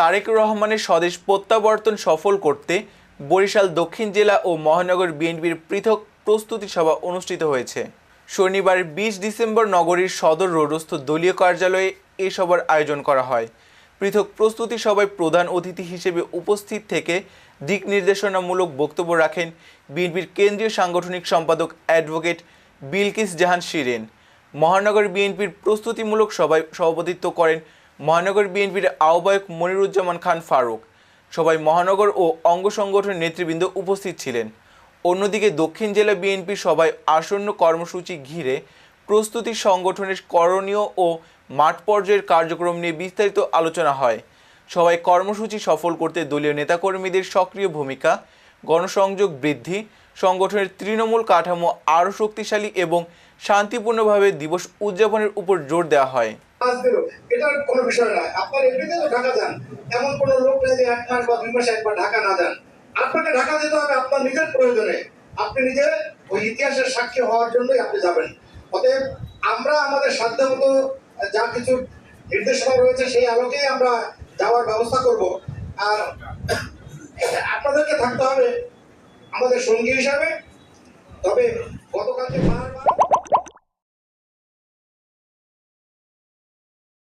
তারেক রহমানের স্বদেশ প্রত্যাবর্তন সফল করতে বরিশাল, দক্ষিণ জেলা ও মহানগর বিএনপির পৃথক প্রস্তুতি সভা অনুষ্ঠিত হয়েছে। শনিবার বিশ ডিসেম্বর নগরীর সদর রোডস্থ দলীয় কার্যালয়ে এ সভার আয়োজন করা হয়। পৃথক প্রস্তুতি সভায় প্রধান অতিথি হিসেবে উপস্থিত থেকে দিক নির্দেশনামূলক বক্তব্য রাখেন বিএনপির কেন্দ্রীয় সাংগঠনিক সম্পাদক অ্যাডভোকেট বিলকিস জাহান শিরেন। মহানগর বিএনপির প্রস্তুতিমূলক সভায় সভাপতিত্ব করেন মহানগর বিএনপির আহ্বায়ক মনিরুজ্জামান খান ফারুক। সবাই মহানগর ও অঙ্গ সংগঠনের নেতৃবৃন্দ উপস্থিত ছিলেন। অন্যদিকে দক্ষিণ জেলা বিএনপি সবাই আসন্ন কর্মসূচি ঘিরে প্রস্তুতি সংগঠনের করণীয় ও মাঠ পর্যায়ের কার্যক্রম নিয়ে বিস্তারিত আলোচনা হয়। সবাই কর্মসূচি সফল করতে দলীয় নেতাকর্মীদের সক্রিয় ভূমিকা, গণসংযোগ বৃদ্ধি, সংগঠনের তৃণমূল কাঠামো আরও শক্তিশালী এবং শান্তিপূর্ণভাবে দিবস উদযাপনের উপর জোর দেওয়া হয়। দিল। এটার কোনো বিষয় নয় আপনার এমনিতে তো ঢাকা যান। এমন কোনো লোক নেই যে এক মাস বা দুই মাসে একবার ঢাকা না যান। আপনাকে ঢাকা যেতে হবে আপনার নিজের প্রয়োজনে। আপনি নিজে ওই ইতিহাসের সাক্ষী হওয়ার জন্যই আপনি যাবেন। অতএব আমরা আমাদের সাধ্য মতো যা কিছু নির্দেশনা রয়েছে সেই আলোকেই আমরা যাওয়ার ব্যবস্থা করব। আর আপনাদেরকে থাকতে হবে আমাদের সঙ্গী হিসাবে। তবে বারবার